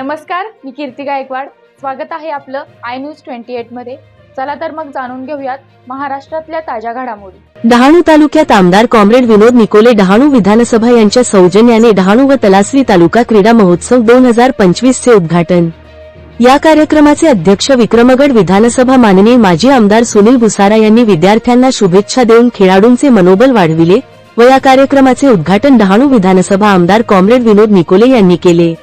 नमस्कार मी कीर्ती गायकवाड. स्वागत आहे आपलं आय न्यूज ट्वेंटी एटमध्ये. चला तर मग जाणून घेऊयात महाराष्ट्रातल्या ताज्या घडामोडी. डहाणू तालुक्यात आमदार कॉम्रेड विनोद निकोले डहाणू विधानसभा यांच्या सौजन्याने डहाणू व तलासरी तालुका क्रीडा महोत्सव दोन हजार पंचवीस चे उद्घाटन. या कार्यक्रमाचे अध्यक्ष विक्रमगड विधानसभा माननीय माजी आमदार सुनील भुसारा यांनी विद्यार्थ्यांना शुभेच्छा देऊन खेळाडूंचे मनोबल वाढविले व या कार्यक्रमाचे उद्घाटन डहाणू विधानसभा आमदार कॉम्रेड विनोद निकोले यांनी केले.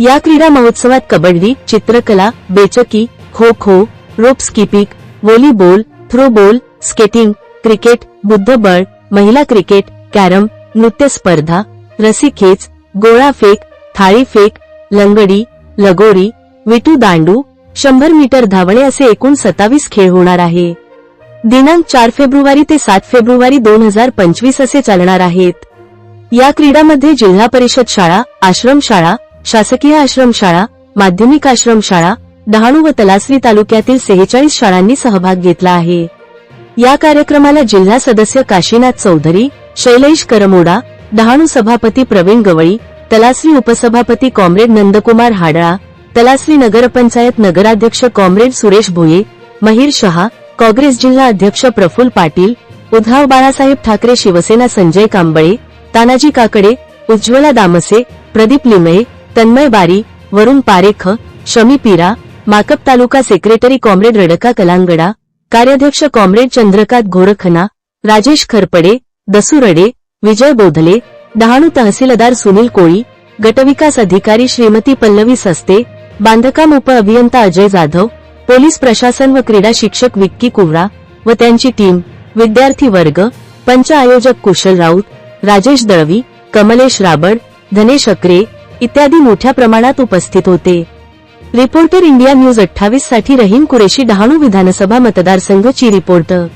या क्रीडा महोत्सवात कबड्डी चित्रकला बेचकी kho kho rope skipping volleyball throwball skating cricket बुद्धबळ महिला क्रिकेट कॅरम नृत्य स्पर्धा रस्सीखेच गोळा फेक लंगडी लगोरी विटू दांडू शंभर मीटर धावणे असे एकूण सत्तावीस खेळ होणार आहे. दिनांक चार फेब्रुवारी ते सात फेब्रुवारी दोन हजार पंचवीस असे चालणार आहेत. या क्रीडामध्ये जिल्हा परिषद शाळा आश्रमशाळा शासकीय आश्रमशाळा माध्यमिक आश्रमशाळा डहाणू व तलासरी तालुक्यातील सेहेचाळीस शाळांनी सहभाग घेतला आहे. या कार्यक्रमाला जिल्हा सदस्य काशीनाथ चौधरी शैलेश करमोडा डहाणू सभापती प्रवीण गवळी तलासरी उपसभापती कॉम्रेड नंदकुमार हाडळा तलासरी नगरपंचायत नगराध्यक्ष कॉम्रेड सुरेश भोये महिर शहा काँग्रेस जिल्हा अध्यक्ष प्रफुल पाटील उद्धव बाळासाहेब ठाकरे शिवसेना संजय कांबळे तानाजी काकडे उज्ज्वला दामसे प्रदीप लिमये तन्मय बारी वरुण पारेख शमी पिरा माकप तालुका सेक्रेटरी कॉम्रेड रडका कलांगडा कार्याध्यक्ष कॉम्रेड चंद्रकांत घोरखना राजेश खरपडे दसुरडे विजय बोधले डहाणू तहसीलदार सुनील कोळी गटविकास अधिकारी श्रीमती पल्लवी सस्ते बांधकाम उप अभियंता अजय जाधव पोलीस प्रशासन व क्रीडा शिक्षक विक्की कुवळा व त्यांची टीम विद्यार्थी वर्ग पंच आयोजक कुशल राऊत राजेश दळवी कमलेश राबड धनेश अकरे इत्यादी मोठ्या प्रमाणात उपस्थित होते. रिपोर्टर इंडिया न्यूज अठ्ठावीससाठी रहीम कुरेशी डहाणू विधानसभा मतदारसंघ ची रिपोर्टर